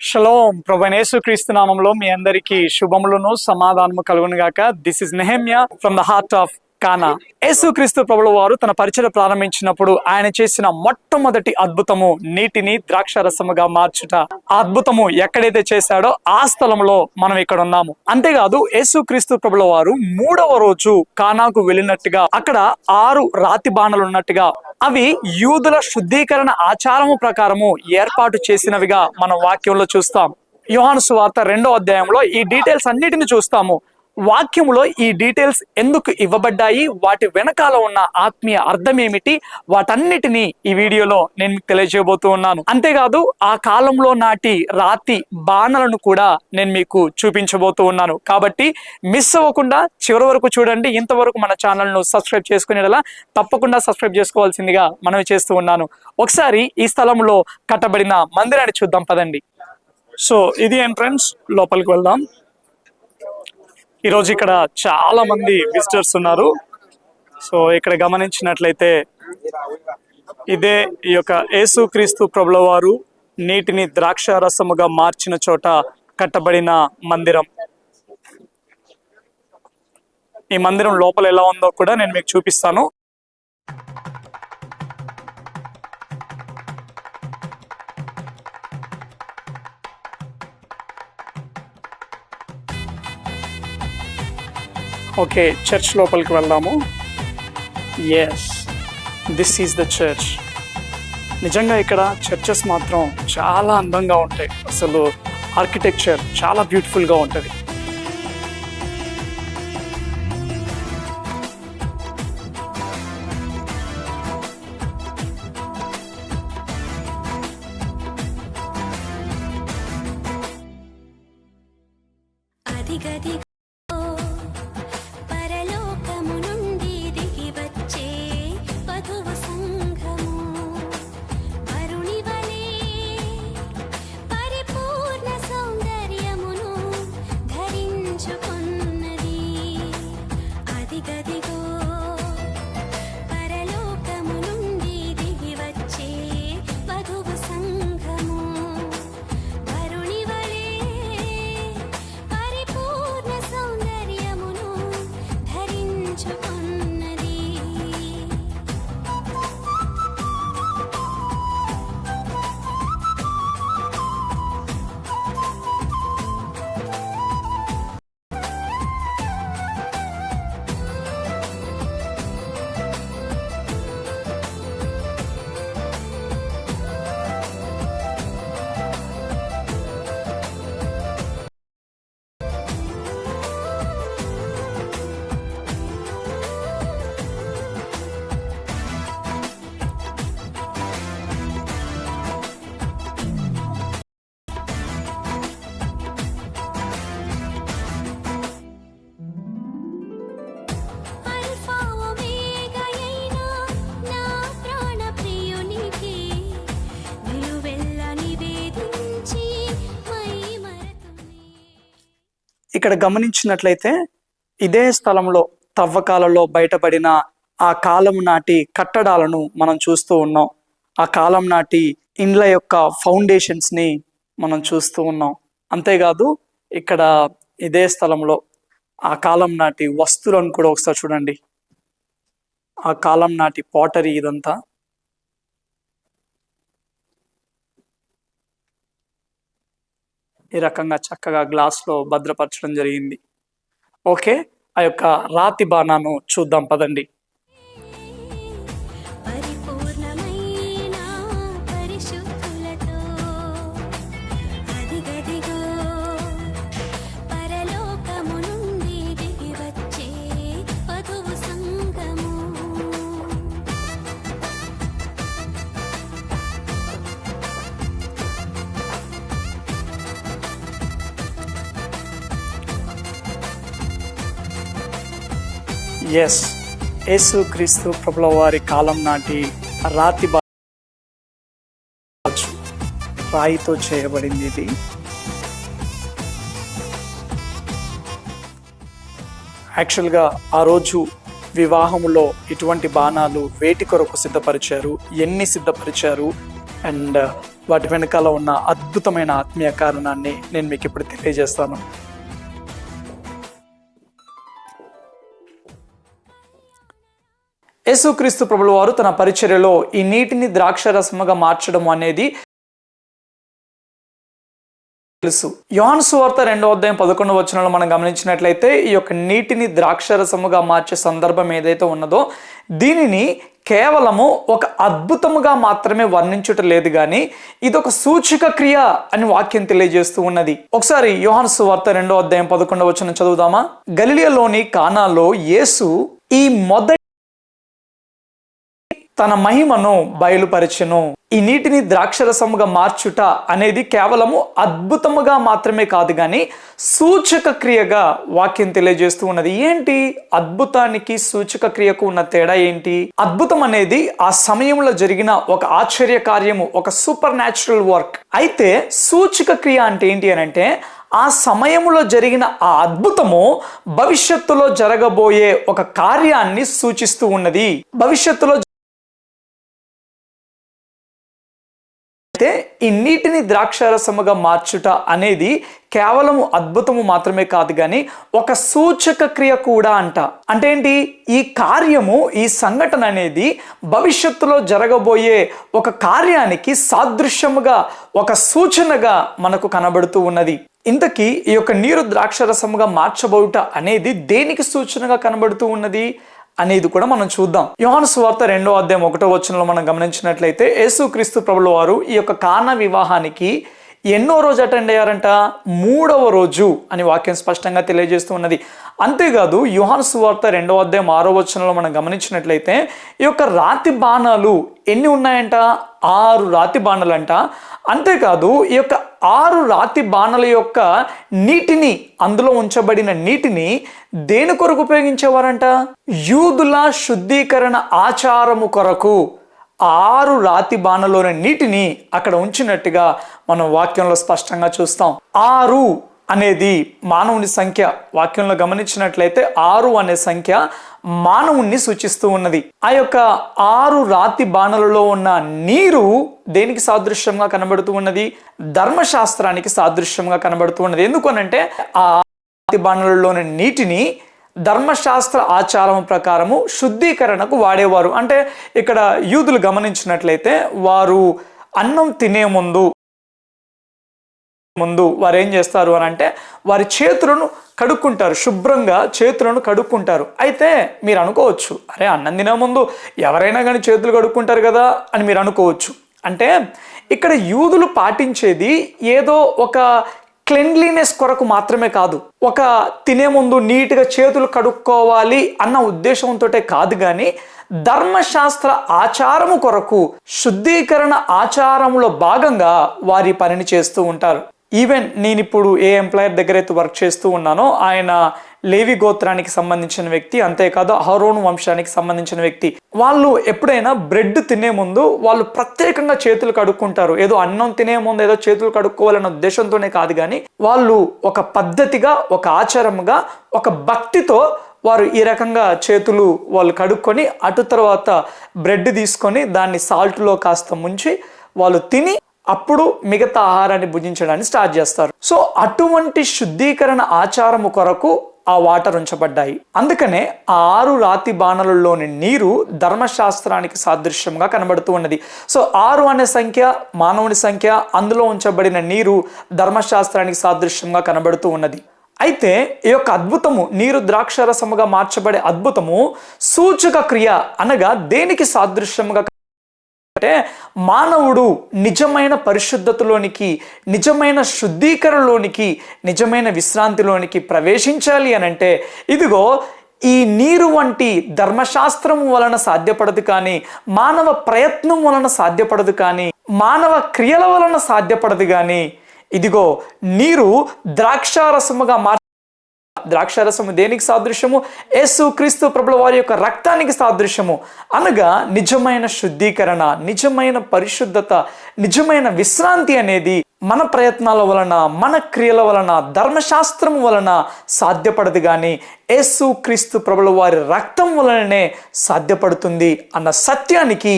Shalom ప్రభనేసు క్రీస్తు నామంలో మీ అందరికీ శుభములను సమాధానము కలుగునుగాక. This is Nehemiah from the heart of Cana యేసుక్రీస్తు ప్రభుల వారు తన పరిచయం ప్రారంభించినప్పుడు ఆయన చేసిన మొట్టమొదటి అద్భుతము నీటిని ద్రాక్ష రసముగా మార్చుట అద్భుతము ఎక్కడైతే చేశాడో ఆ స్థలంలో మనం ఇక్కడ ఉన్నాము. అంతేకాదు యేసుక్రీస్తు ప్రభుల వారు మూడవ రోజు కానాకు వెళ్ళినట్టుగా అక్కడ ఆరు రాతి బాణలు ఉన్నట్టుగా అవి యూదుల శుద్ధీకరణ ఆచారము ప్రకారము ఏర్పాటు చేసినవిగా మనం వాక్యంలో చూస్తాం. యోహాను సువార్త రెండో అధ్యాయంలో ఈ డీటెయిల్స్ అన్నిటిని చూస్తాము. వాక్యములో ఈ డీటెయిల్స్ ఎందుకు ఇవ్వబడ్డాయి? వాటి వెనకాల ఉన్న ఆత్మీయ అర్థం ఏమిటి వాటన్నిటిని ఈ వీడియోలో నేను మీకు తెలియజేయబోతూ ఉన్నాను. అంతేకాదు ఆ కాలంలో నాటి రాతి బాణలను కూడా నేను మీకు చూపించబోతూ ఉన్నాను. కాబట్టి మిస్ అవ్వకుండా చివరి వరకు చూడండి. ఇంతవరకు మన ఛానల్ను సబ్స్క్రైబ్ చేసుకునేలా తప్పకుండా సబ్స్క్రైబ్ చేసుకోవాల్సిందిగా మనవి చేస్తూ ఉన్నాను. ఒకసారి ఈ స్థలంలో కట్టబడిన మందిరాన్ని చూద్దాం పదండి. సో ఇది ఎంట్రన్స్ లోపలికి వెళ్దాం. ఈరోజు ఇక్కడ చాలా మంది విజిటర్స్ ఉన్నారు. సో ఇక్కడ గమనించినట్లయితే ఇదే ఈ యొక్క యేసుక్రీస్తు ప్రభుల వారు నీటిని ద్రాక్ష రసముగా మార్చిన చోట కట్టబడిన మందిరం. ఈ మందిరం లోపల ఎలా ఉందో కూడా నేను మీకు చూపిస్తాను. ఓకే చర్చ్ లోపలికి వెళ్దాము. Yes this is the church నిజంగా ఇక్కడ చర్చెస్ మాత్రం చాలా అందంగా ఉంటాయి. అసలు ఆర్కిటెక్చర్ చాలా బ్యూటిఫుల్గా ఉంటుంది. ఇక్కడ గమనించినట్లయితే ఇదే స్థలంలో తవ్వకాలలో బయటపడిన ఆ కాలం నాటి కట్టడాలను మనం చూస్తూ ఉన్నాం. ఆ కాలం నాటి ఇండ్ల యొక్క ఫౌండేషన్స్ని మనం చూస్తూ ఉన్నాం. అంతేకాదు ఇక్కడ ఇదే స్థలంలో ఆ కాలం నాటి వస్తువులను కూడా ఒకసారి చూడండి. ఆ కాలం నాటి పాటరీ ఇదంతా. ఈ రకంగా చక్కగా గ్లాస్లో భద్రపరచడం జరిగింది. ఓకే ఆ యొక్క రాతి బాణాను చూద్దాం పదండి. ఎస్ యేసు క్రీస్తు ప్రభుల వారి కాలం నాటి రాతి రాయితో చేయబడింది ఇది. యాక్చువల్గా ఆ రోజు వివాహములో ఇటువంటి బాణాలు వేటి కొరకు సిద్ధపరిచారు ఎన్ని సిద్ధపరిచారు అండ్ వాటి వెనకాల ఉన్న అద్భుతమైన ఆత్మీయ కారణాన్ని నేను మీకు ఇప్పుడు తెలియజేస్తాను. యేసుక్రీస్తు ప్రభుల వారు తన పరిచర్యలో ఈ నీటిని ద్రాక్షరసముగా మార్చడం అనేది తెలుసు. యోన్ సువార్త రెండో అధ్యాయం పదకొండు వచనంలో మనం గమనించినట్లయితే ఈ యొక్క నీటిని ద్రాక్షరసముగా మార్చే సందర్భం ఏదైతే ఉన్నదో దీనిని కేవలము ఒక అద్భుతముగా మాత్రమే వర్ణించుట లేదు కానీ ఇది ఒక సూచిక క్రియ అని వాక్యం తెలియజేస్తూ ఉన్నది. ఒకసారి యోహాను సువార్త రెండో అధ్యాయం పదకొండవ వచనం చదువుదామా? గలిలియలోని కానాలో యేసు ఈ మొదటి తన మహిమను బయలుపరచెను. ఈ నీటిని ద్రాక్షరసముగా మార్చుట అనేది కేవలము అద్భుతముగా మాత్రమే కాదు కానీ సూచక క్రియగా వాక్యం తెలియజేస్తూ ఉన్నది. ఏంటి? అద్భుతానికి సూచక క్రియకు ఉన్న తేడా ఏంటి? అద్భుతం అనేది ఆ సమయంలో జరిగిన ఒక ఆశ్చర్య కార్యము ఒక సూపర్ న్యాచురల్ వర్క్ అయితే సూచక క్రియ అంటే ఏంటి అని అంటే ఆ సమయంలో జరిగిన ఆ అద్భుతము భవిష్యత్తులో జరగబోయే ఒక కార్యాన్ని సూచిస్తూ ఉన్నది. భవిష్యత్తులో అయితే ఈ నీటిని ద్రాక్షారసముగా మార్చుట అనేది కేవలం అద్భుతము మాత్రమే కాదు కానీ ఒక సూచక క్రియ కూడా అంట. అంటే ఏంటి? ఈ కార్యము ఈ సంఘటన అనేది భవిష్యత్తులో జరగబోయే ఒక కార్యానికి సాదృశ్యముగా ఒక సూచనగా మనకు కనబడుతూ ఉన్నది. ఇంతకీ ఈ యొక్క నీరు ద్రాక్షరసముగా మార్చబోట అనేది దేనికి సూచనగా కనబడుతూ ఉన్నది? అనేది కూడా మనం చూద్దాం. యోహాను సువార్త రెండో అధ్యాయం ఒకటో వచనంలో మనం గమనించినట్లయితే యేసుక్రీస్తు ప్రభుల వారు ఈ యొక్క కారణ వివాహానికి ఎన్నో రోజు అటెండ్ అయ్యారంట? మూడవ రోజు అని వాక్యం స్పష్టంగా తెలియజేస్తూ ఉన్నది. అంతేకాదు యుహాన్ సువార్త రెండవ అధ్యాయం ఆరో వచనంలో మనం గమనించినట్లయితే ఈ యొక్క రాతి బాణాలు ఎన్ని ఉన్నాయంట? ఆరు రాతి బాణాలు అంట అంతేకాదు ఈ యొక్క ఆరు రాతి బాణల యొక్క నీటిని అందులో ఉంచబడిన నీటిని దేని కొరకు ఉపయోగించేవారంట? యూదుల శుద్ధీకరణ ఆచారము కొరకు ఆరు రాతి బాణలోని నీటిని అక్కడ ఉంచినట్టుగా మనం వాక్యంలో స్పష్టంగా చూస్తాం. ఆరు అనేది మానవుని సంఖ్య. వాక్యంలో గమనించినట్లయితే ఆరు అనే సంఖ్య మానవుణ్ణి సూచిస్తూ ఉన్నది. ఆ యొక్క ఆరు రాతి బాణలలో ఉన్న నీరు దేనికి సాదృశ్యంగా కనబడుతూ ఉన్నది? ధర్మశాస్త్రానికి సాదృశ్యంగా కనబడుతూ ఉన్నది. ఎందుకనంటే ఆ బాణలలోని నీటిని ధర్మశాస్త్ర ఆచారం ప్రకారము శుద్ధీకరణకు వాడేవారు. అంటే ఇక్కడ యూదులు గమనించినట్లయితే వారు అన్నం తినే ముందు ముందు వారు ఏం చేస్తారు అని అంటే వారి చేతులను కడుక్కుంటారు శుభ్రంగా చేతులను కడుక్కుంటారు. అయితే మీరు అనుకోవచ్చు అరే అన్నం తినే ముందు ఎవరైనా కానీ చేతులు కడుక్కుంటారు కదా అని మీరు అనుకోవచ్చు. అంటే ఇక్కడ యూదులు పాటించేది ఏదో ఒక క్లెన్లీనెస్ కొరకు మాత్రమే కాదు ఒక తినే ముందు నీట్గా చేతులు కడుక్కోవాలి అన్న ఉద్దేశంతో కాదు కానీ ధర్మశాస్త్ర ఆచారము కొరకు శుద్ధీకరణ ఆచారములో భాగంగా వారి పనిని చేస్తూ ఉంటారు. ఈవెన్ నేను ఇప్పుడు ఏ ఎంప్లాయర్ దగ్గర అయితే వర్క్ చేస్తూ ఉన్నానో ఆయన లేవి గోత్రానికి సంబంధించిన వ్యక్తి అంతేకాదు అహరోను వంశానికి సంబంధించిన వ్యక్తి. వాళ్ళు ఎప్పుడైనా బ్రెడ్ తినే ముందు వాళ్ళు ప్రత్యేకంగా చేతులు కడుక్కుంటారు. ఏదో అన్నం తినే ముందు ఏదో చేతులు కడుక్కోవాలన్న ఉద్దేశంతోనే కాదు కానీ వాళ్ళు ఒక పద్ధతిగా ఒక ఆచారముగా ఒక భక్తితో వారు ఈ రకంగా చేతులు వాళ్ళు కడుక్కొని అటు తర్వాత బ్రెడ్ తీసుకొని దాన్ని సాల్ట్లో కాస్త ముంచి వాళ్ళు తిని అప్పుడు మిగతా ఆహారాన్ని భుజించడానికి స్టార్ట్ చేస్తారు. సో అటువంటి శుద్ధీకరణ ఆచారము కొరకు ఆ వాటర్ ఉంచబడ్డాయి. అందుకనే ఆ ఆరు రాతి బాణలలోని నీరు ధర్మశాస్త్రానికి సాదృశ్యంగా కనబడుతూ ఉన్నది. సో ఆరు అనే సంఖ్య మానవుని సంఖ్య అందులో ఉంచబడిన నీరు ధర్మశాస్త్రానికి సాదృశ్యంగా కనబడుతూ ఉన్నది. అయితే ఈ యొక్క అద్భుతము నీరు ద్రాక్షరసముగా మార్చబడే అద్భుతము సూచక క్రియ అనగా దేనికి సాదృశ్యముగా ఏంటంటే మానవుడు నిజమైన పరిశుద్ధతలోనికి నిజమైన శుద్ధీకరణలోనికి నిజమైన విశ్రాంతిలోనికి ప్రవేశించాలి అని అంటే ఇదిగో ఈ నీరు వంటి ధర్మశాస్త్రం వలన సాధ్యపడదు కానీ మానవ ప్రయత్నం వలన సాధ్యపడదు కానీ మానవ క్రియల వలన సాధ్యపడదు కానీ ఇదిగో నీరు ద్రాక్షారసముగా మార్ ద్రాక్షారసము దేనికి సాదృశ్యము? యేసు క్రీస్తు ప్రభుల వారి యొక్క రక్తానికి సాదృశ్యము. అనగా నిజమైన శుద్ధీకరణ నిజమైన పరిశుద్ధత నిజమైన విశ్రాంతి అనేది మన ప్రయత్నాల వలన మన క్రియల వలన ధర్మశాస్త్రం వలన సాధ్యపడదు కానీ యేసు క్రీస్తు ప్రభుల వారి రక్తం వలననే సాధ్యపడుతుంది అన్న సత్యానికి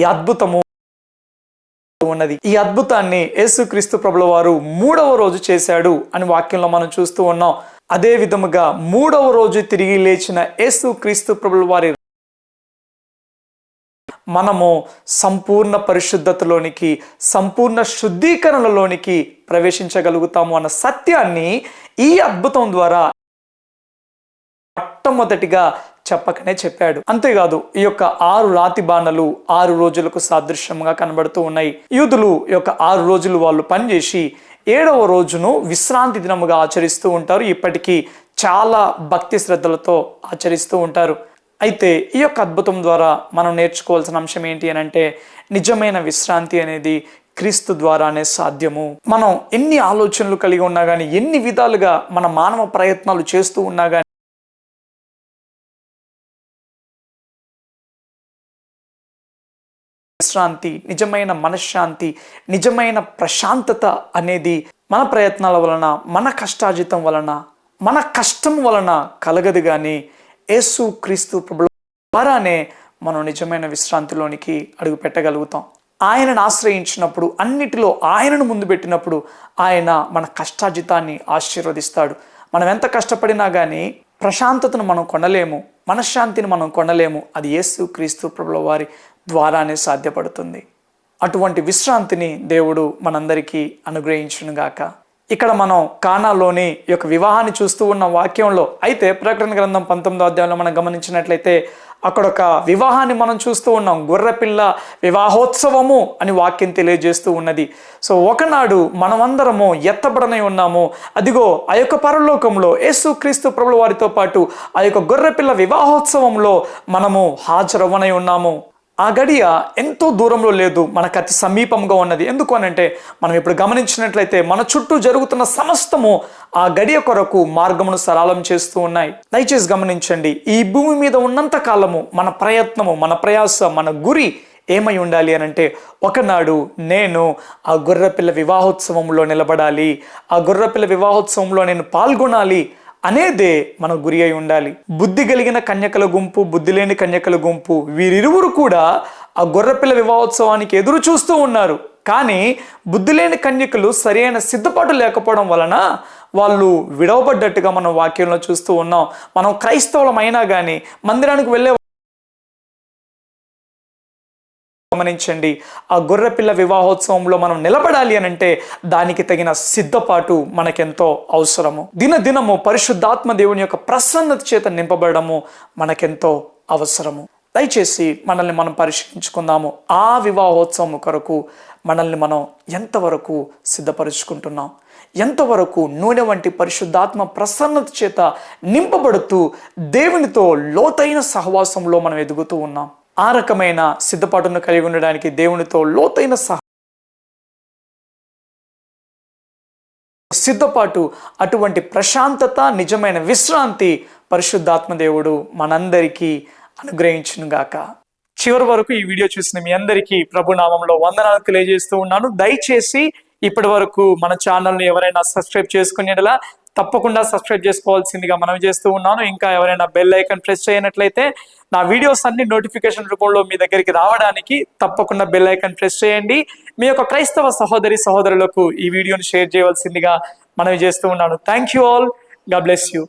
ఈ అద్భుతము ఉన్నది. ఈ అద్భుతాన్ని యేసుక్రీస్తు ప్రభుల వారు మూడవ రోజు చేశాడు అని వాక్యంలో మనం చూస్తూ ఉన్నాం. అదే విధముగా మూడవ రోజు తిరిగి లేచిన యేసుక్రీస్తు ప్రభుల వారి మనము సంపూర్ణ పరిశుద్ధతలోనికి సంపూర్ణ శుద్ధీకరణలోనికి ప్రవేశించగలుగుతాము అన్న సత్యాన్ని ఈ అద్భుతం ద్వారా మొట్టమొదటిగా చెప్పకనే చెప్పాడు. అంతేకాదు ఈ యొక్క ఆరు రాతి బాణలు ఆరు రోజులకు సాదృశ్యంగా కనబడుతూ ఉన్నాయి. యూదులు ఈ యొక్క ఆరు రోజులు వాళ్ళు పనిచేసి ఏడవ రోజును విశ్రాంతి దినముగా ఆచరిస్తూ ఉంటారు. ఇప్పటికీ చాలా భక్తి శ్రద్ధలతో ఆచరిస్తూ ఉంటారు. అయితే ఈ యొక్క అద్భుతం ద్వారా మనం నేర్చుకోవాల్సిన అంశం ఏంటి అని అంటే నిజమైన విశ్రాంతి అనేది క్రీస్తు ద్వారానే సాధ్యము. మనం ఎన్ని ఆలోచనలు కలిగి ఉన్నా కానీ ఎన్ని విధాలుగా మన మానవ ప్రయత్నాలు చేస్తూ ఉన్నా కానీ మనశ్శాంతి నిజమైన మనశ్శాంతి నిజమైన ప్రశాంతత అనేది మన ప్రయత్నాల వలన మన కష్టార్జితం వలన మన కష్టం వలన కలగదు కానీ యేసు క్రీస్తు ప్రభుల ద్వారానే మనం నిజమైన విశ్రాంతిలోనికి అడుగు పెట్టగలుగుతాం. ఆయనను ఆశ్రయించినప్పుడు అన్నిటిలో ఆయనను ముందు పెట్టినప్పుడు ఆయన మన కష్టార్జితాన్ని ఆశీర్వదిస్తాడు. మనం ఎంత కష్టపడినా కానీ ప్రశాంతతను మనం కొనలేము మనశ్శాంతిని మనం కొనలేము. అది యేసు క్రీస్తు ప్రభుల వారి ద్వారానే సాధ్యపడుతుంది. అటువంటి విశ్రాంతిని దేవుడు మనందరికీ అనుగ్రహించునుగాక. ఇక్కడ మనం కానాలోని యొక్క వివాహాన్ని చూస్తూ ఉన్న వాక్యంలో అయితే ప్రకటన గ్రంథం పంతొమ్మిదో అధ్యాయంలో మనం గమనించినట్లయితే అక్కడ ఒక వివాహాన్ని మనం చూస్తూ ఉన్నాం. గొర్రెపిల్ల వివాహోత్సవము అని వాక్యం తెలియజేస్తూ ఉన్నది. సో ఒకనాడు మనమందరము ఎత్తబడనై ఉన్నాము. అదిగో ఆ యొక్క పరలోకంలో యేసు క్రీస్తు ప్రభుల వారితో పాటు ఆ యొక్క గొర్రెపిల్ల వివాహోత్సవంలో మనము హాజరవ్వనై ఉన్నాము. ఆ గడియ ఎంతో దూరంలో లేదు మనకు అతి సమీపంగా ఉన్నది. ఎందుకు అనంటే మనం ఇప్పుడు గమనించినట్లయితే మన చుట్టూ జరుగుతున్న సమస్తము ఆ గడియ కొరకు మార్గమును సరళం చేస్తూ ఉన్నాయి. దయచేసి గమనించండి ఈ భూమి మీద ఉన్నంత కాలము మన ప్రయత్నము మన ప్రయాస మన గురి ఏమై ఉండాలి అని అంటే ఒకనాడు నేను ఆ గొర్రెపిల్ల వివాహోత్సవంలో నిలబడాలి ఆ గొర్రెపిల్ల వివాహోత్సవంలో నేను పాల్గొనాలి అనేదే మన గురి అయి ఉండాలి. బుద్ధి కలిగిన కన్యకల గుంపు బుద్ధి లేని కన్యకల గుంపు వీరిరువురు కూడా ఆ గొర్రెపిల్ల వివాహోత్సవానికి ఎదురు చూస్తూ ఉన్నారు. కానీ బుద్ధి లేని కన్యకలు సరైన సిద్ధపాటు లేకపోవడం వలన వాళ్ళు విడవబడ్డట్టుగా మనం వాక్యంలో చూస్తూ ఉన్నాం. మనం క్రైస్తవులమైనా అయినా కానీ మందిరానికి వెళ్ళే గమనించండి. ఆ గొర్రెపిల్ల వివాహోత్సవంలో మనం నిలబడాలి అని అంటే దానికి తగిన సిద్ధపాటు మనకెంతో అవసరము. దినదినము పరిశుద్ధాత్మ దేవుని యొక్క ప్రసన్నత చేత నింపబడము మనకెంతో అవసరము. దయచేసి మనల్ని మనం పరిశీలించుకుందాము. ఆ వివాహోత్సవం కొరకు మనల్ని మనం ఎంతవరకు సిద్ధపరుచుకుంటున్నాం? ఎంతవరకు నూనె వంటి పరిశుద్ధాత్మ ప్రసన్నత చేత నింపబడుతూ దేవునితో లోతైన సహవాసంలో మనం ఎదుగుతూ ఉన్నాం? ఆ రకమైన సిద్ధపాటును కలిగి ఉండడానికి దేవునితో లోతైన సహ సిద్ధపాటు అటువంటి ప్రశాంతత నిజమైన విశ్రాంతి పరిశుద్ధాత్మ దేవుడు మనందరికీ అనుగ్రహించునుగాక. చివరి వరకు ఈ వీడియో చూసిన మీ అందరికీ ప్రభు నామంలో వందనాలు తెలియజేస్తూ ఉన్నాను. దయచేసి ఇప్పటి వరకు మన ఛానల్ని ఎవరైనా సబ్స్క్రైబ్ చేసుకునేలా తప్పకుండా సబ్స్క్రైబ్ చేసుకోవాల్సిందిగా మనం చేస్తూ ఉన్నాను. ఇంకా ఎవరైనా బెల్ ఐకన్ ప్రెస్ చేయనట్లయితే నా వీడియోస్ అన్ని నోటిఫికేషన్ రూపంలో మీ దగ్గరికి రావడానికి తప్పకుండా బెల్ ఐకన్ ప్రెస్ చేయండి. మీ యొక్క క్రైస్తవ సహోదరి సహోదరులకు ఈ వీడియోని షేర్ చేయవలసిందిగా మనవి చేస్తూ ఉన్నాను. థ్యాంక్ యూ ఆల్గా బ్లెస్ యూ